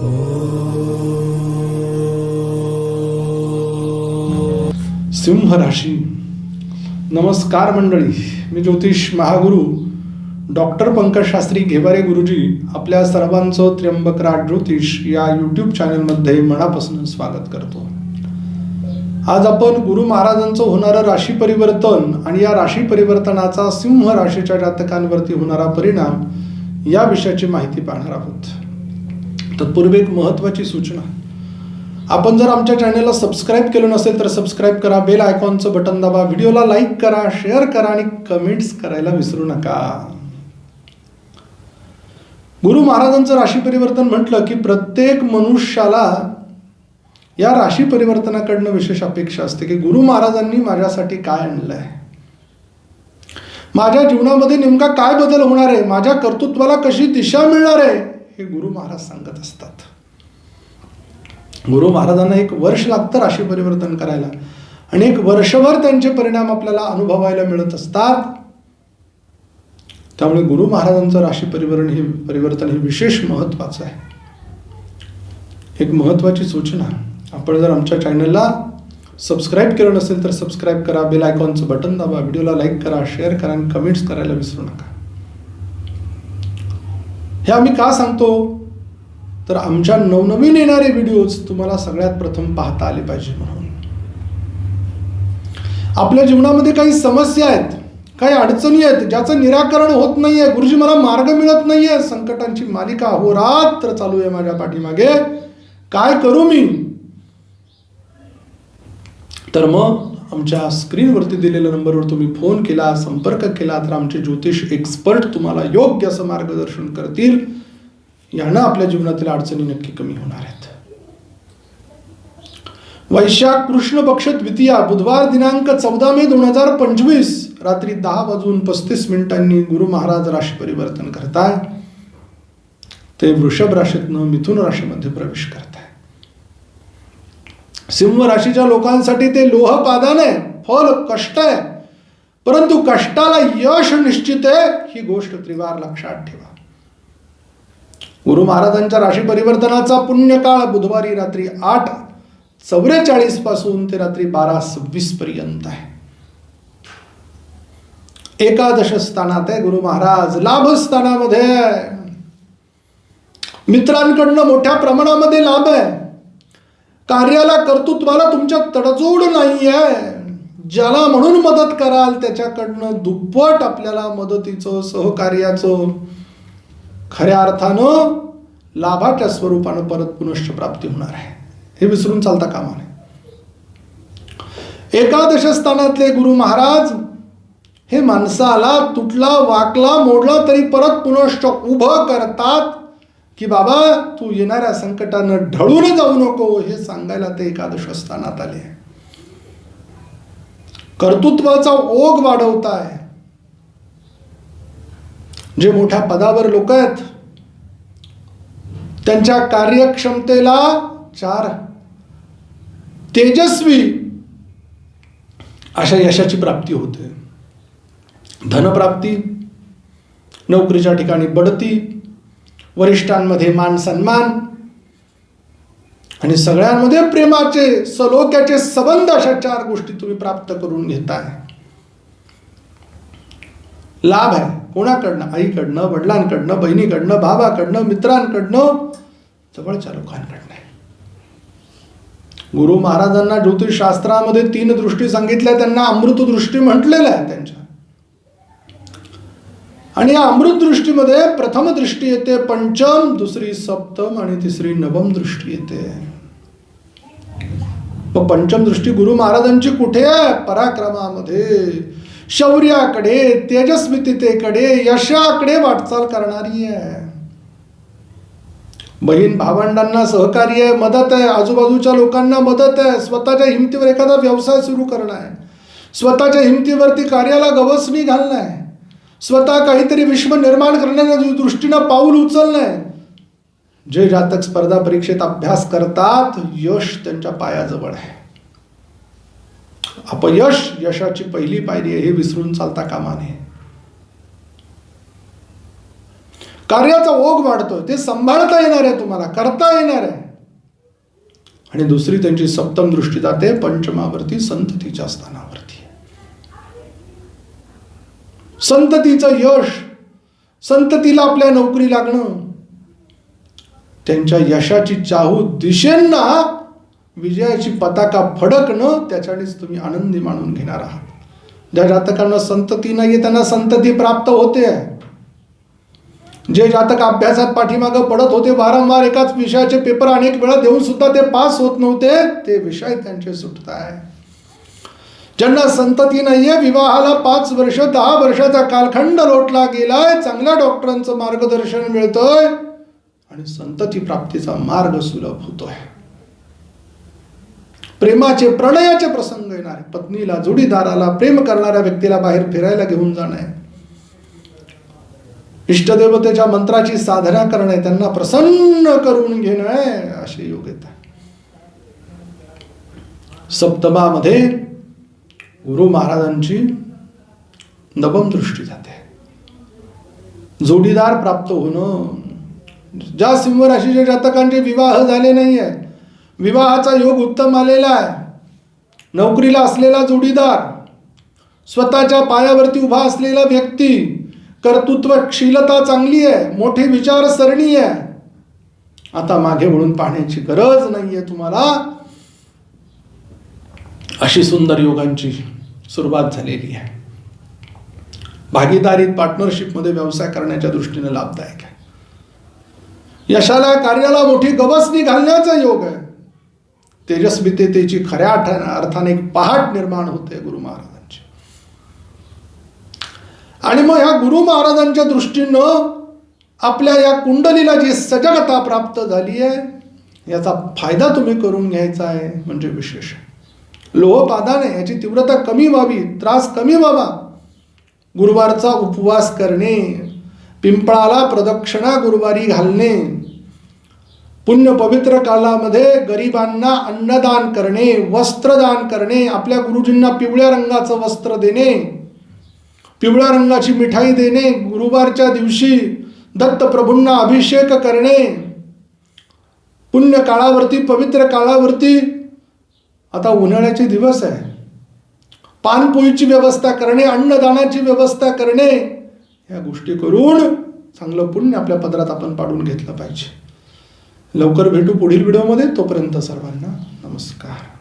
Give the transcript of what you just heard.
सिंह राशी नमस्कार मंडळी मी ज्योतिष महागुरु डॉक्टर पंकज शास्त्री घेबारे गुरुजी आपल्या सर्वांचं त्र्यंबकराट ज्योतिष या यूट्यूब चॅनलमध्ये मनापासून स्वागत करतो. आज आपण गुरु महाराजांचं होणारं राशी परिवर्तन आणि या राशी परिवर्तनाचा सिंह राशीच्या जातकांवरती होणारा परिणाम या विषयाची माहिती पाहणार आहोत. तत्पूर्वी एक महत्त्वाची सूचना. आपण जर आमच्या चॅनलला सबस्क्राईब केलं नसेल तर सबस्क्राईब करा बेल आयकॉनचं बटन दाबा व्हिडिओला लाईक करा शेअर करा आणि कमेंट्स करायला विसरू नका. गुरु महाराजांचं राशी परिवर्तन म्हटलं की प्रत्येक मनुष्याला या राशी परिवर्तनाकडनं विशेष अपेक्षा असते की गुरु महाराजांनी माझ्यासाठी काय आणलंय? माझ्या जीवनामध्ये नेमका काय बदल होणार आहे? माझ्या कर्तृत्वाला कशी दिशा मिळणार आहे? हे गुरु महाराज सांगत असतात. गुरु महाराजांना एक वर्ष लागतं राशी परिवर्तन करायला. आणि एक वर्षभर त्यांचे परिणाम आपल्याला अनुभवायला मिळत असतात. त्यामुळे गुरु महाराजांचं राशी परिवर्तन हे परिवर्तन हे विशेष महत्वाचं आहे. एक महत्वाची सूचना. आपण जर आमच्या चॅनलला सबस्क्राईब केलं नसेल तर सबस्क्राईब करा बेल आयकॉनचं बटन दाबा व्हिडिओला लाईक करा शेअर करा आणि कमेंट्स करायला विसरू नका. हे आम्ही का सांगतो? तर आमच्या नवनवीन येणारे व्हिडिओज तुम्हाला सगळ्यात प्रथम पाहता आले पाहिजे म्हणून. आपल्या जीवनामध्ये काही समस्या आहेत काही अडचणी आहेत ज्याचं निराकरण होत नाहीये. गुरुजी मला मार्ग मिळत नाहीये. संकटांची मालिका होरात्र चालू आहे माझ्या पाठीमागे. काय करू मी? तर मग आमच्या स्क्रीनवरती दिलेल्या नंबरवर तुम्ही फोन केला संपर्क केला तर आमचे ज्योतिष एक्सपर्ट तुम्हाला योग्य असं मार्गदर्शन करतील. यानं आपल्या जीवनातील अडचणी नक्की कमी होणार आहेत. वैशाख कृष्ण पक्ष द्वितीया बुधवार दिनांक चौदा मे दोन हजार पंचवीस रात्री दहा वाजून पस्तीस मिनिटांनी गुरु महाराज राशी परिवर्तन करताय. ते वृषभ राशीतनं मिथुन राशीमध्ये प्रवेश करताय. सिंह राशीच्या लोकांसाठी ते लोह पादान आहे फल कष्ट आहे. परंतु कष्टाला यश निश्चित आहे ही गोष्ट त्रिवार लक्षात ठेवा. गुरु महाराजांच्या राशी परिवर्तनाचा पुण्यकाळ बुधवारी रात्री आठ चौवेचाळीसपासून ते रात्री बारा सव्वीस पर्यंत आहे. एकादश स्थानात आहे गुरु महाराज लाभ स्थानामध्ये मित्रांकडनं मोठ्या प्रमाणामध्ये लाभ आहे. कार्याला कर्तृत्वाला तुमच्या तडजोड नाही आहे ज्याला म्हणून मदत कराल त्याच्याकडनं दुप्पट आपल्याला मदतीचं सहकार्याचं खऱ्या अर्थानं लाभाच्या स्वरूपानं परत पुनश्च प्राप्ती होणार आहे. हे विसरून चालता कामा नये. एकादश स्थानातले गुरु महाराज हे माणसाला तुटला वाकला मोडला तरी परत पुनश्च उभं करतात. की बाबा तू येणाऱ्या संकटानं ढळून जाऊ नको हे सांगायला ते एकादश स्थानात आले. कर्तृत्वाचा ओघ वाढवताय. जे मोठ्या पदावर लोक आहेत त्यांच्या कार्यक्षमतेला चार. तेजस्वी अशा यशाची प्राप्ती होते. धनप्राप्ती नोकरीच्या ठिकाणी बढती वरिष्ठांमध्ये मान सन्मान. आणि सगळ्यांमध्ये प्रेमाचे सलोक्याचे संबंध अशा चार गोष्टी तुम्ही प्राप्त करून घेताय. लाभ आहे. कोणाकडनं? आईकडनं वडिलांकडनं बहिणीकडनं भावाकडनं मित्रांकडनं जवळच्या लोकांकडनं. गुरु महाराजांना ज्योतिषशास्त्रामध्ये तीन दृष्टी सांगितल्या त्यांना अमृत दृष्टी म्हटलेलं आहे त्यांच्या. आणि या अमृत दृष्टीमध्ये प्रथम दृष्टी येते पंचम दुसरी सप्तम आणि तिसरी नवम दृष्टी येते. पंचम दृष्टी गुरु महाराजांची कुठे? आहे पराक्रमामध्ये. शौर्याकडे तेजस्वितेकडे यशाकडे वाटचाल करणारी आहे. बहीण भावंडांना सहकार्य आहे मदत आहे आजूबाजूच्या लोकांना मदत आहे स्वतःच्या हिमतीवर एखादा व्यवसाय सुरू करणं आहे. स्वतःच्या हिमतीवरती कार्याला गवसणी घालणं आहे. स्वतः काहीतरी विश्व निर्माण करण्याच्या दृष्टीनं पाऊल उचलणं आहे जे जातक स्पर्धा परीक्षेत अभ्यास करतात यश त्यांच्या पायाजवळ आहे. अपयश यशाची पहिली पायरी आहे हे विसरून चालता कामा नये. कार्याचा ओघ वाढतोय ते सांभाळता येणार आहे तुम्हाला करता येणार आहे. आणि दुसरी त्यांची सप्तम दृष्टी जाते पंचमावरती संततीच्या स्थानावरती. संततीचं यश संततीला आपल्या नोकरी लागणं त्यांच्या यशाची चाहू दिशेंना विजयाची पताका फडकणं त्याच्यानेच तुम्ही आनंदी मानून घेणार आहात. ज्या जातकांना संतती नाही त्यांना संतती प्राप्त होते. जे जातक अभ्यासात पाठीमागं पडत होते वारंवार एकाच विषयाचे पेपर अनेक वेळा देऊन सुद्धा ते पास होत नव्हते ते विषय त्यांचे सुटत आहे ज्यांना संतती नाहीये विवाहाला पाच वर्ष दहा वर्षाचा कालखंड लोटला गेलाय चांगल्या डॉक्टरांचं मार्गदर्शन मिळतंय आणि संतती प्राप्तीचा मार्ग सुलभ होतोय. प्रेमाचे प्रणयाचे प्रसंग येणार पत्नीला जोडीदाराला प्रेम करणाऱ्या व्यक्तीला बाहेर फिरायला घेऊन जाणं इष्टदेवतेच्या मंत्राची साधना करणे त्यांना प्रसन्न करून घेणं आहे असे योग येत सप्तमामध्ये गुरु महाराजांची नबम दृष्टी जाते. जोडीदार प्राप्त होणं ज्या सिंह राशीच्या जातकांचे विवाह झाले नाही आहे विवाहाचा योग उत्तम आलेला आहे नोकरीला असलेला जोडीदार स्वतःच्या पायावरती उभा असलेला व्यक्ती कर्तृत्वशीलता चांगली आहे मोठी विचारसरणी आहे. आता मागे वळून पाहण्याची गरज नाही आहे तुम्हाला. अशी सुंदर योगांची सुरुवात झालेली आहे. भागीदारीत पार्टनरशिपमध्ये व्यवसाय करण्याच्या दृष्टीने लाभदायक आहे. यशाला कार्याला मोठी गवसणी घालण्याचा योग आहे. तेजस्मितेची खऱ्या अर्थाने अर्थाने एक पहाट निर्माण होते गुरु महाराजांची. आणि मग ह्या गुरु महाराजांच्या दृष्टीनं आपल्या या कुंडलीला जी सजगता प्राप्त झाली आहे याचा फायदा तुम्ही करून घ्यायचा आहे म्हणजे विशेष लोहपादाने याची तीव्रता कमी व्हावी त्रास कमी व्हावा. गुरुवारचा उपवास करणे पिंपळाला प्रदक्षिणा गुरुवारी घालणे पुण्य पवित्र कालामध्ये गरिबांना अन्नदान करणे वस्त्रदान करणे आपल्या गुरुजींना पिवळ्या रंगाचं वस्त्र देणे पिवळ्या रंगाची मिठाई देणे गुरुवारच्या दिवशी दत्तप्रभूंना अभिषेक करणे पुण्य काळावरती पवित्र काळावरती आता उन्हाळ्याचे दिवस आहे. पानपोईची व्यवस्था करणे अन्नदानाची व्यवस्था करणे या गोष्टी करून चांगलं पुण्य आपल्या पदरात आपण पाडून घेतलं पाहिजे. लवकर भेटू पुढील व्हिडिओमध्ये. तोपर्यंत सर्वांना नमस्कार.